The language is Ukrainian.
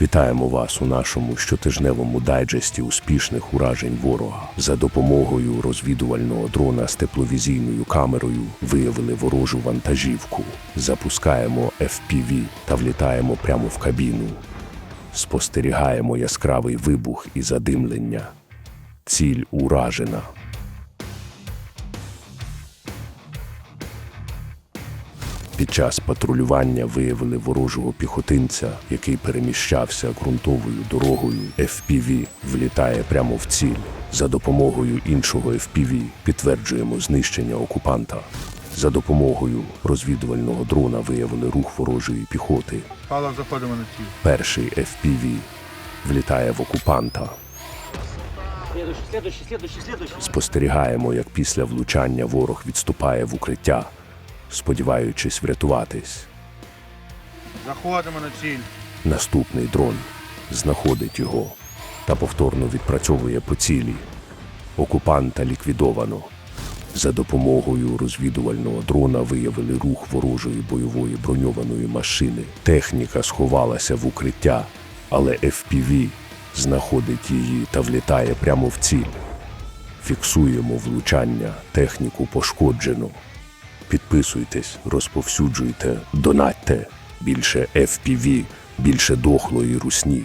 Вітаємо вас у нашому щотижневому дайджесті успішних уражень ворога. За допомогою розвідувального дрона з тепловізійною камерою виявили ворожу вантажівку. Запускаємо FPV та влітаємо прямо в кабіну. Спостерігаємо яскравий вибух і задимлення. Ціль уражена. Під час патрулювання виявили ворожого піхотинця, який переміщався ґрунтовою дорогою. FPV влітає прямо в ціль. За допомогою іншого FPV підтверджуємо знищення окупанта. За допомогою розвідувального дрона виявили рух ворожої піхоти. Павлов, заходимо на ціль. Перший FPV влітає в окупанта. Следующий, следующий, следующий, следующий. Спостерігаємо, як після влучання ворог відступає в укриття, сподіваючись врятуватись. Заходимо на ціль. Наступний дрон знаходить його та повторно відпрацьовує по цілі. Окупанта ліквідовано. За допомогою розвідувального дрона виявили рух ворожої бойової броньованої машини. Техніка сховалася в укриття, але FPV знаходить її та влітає прямо в ціль. Фіксуємо влучання, техніку пошкоджено. Підписуйтесь, розповсюджуйте, донатьте. Більше FPV, більше дохлої русні.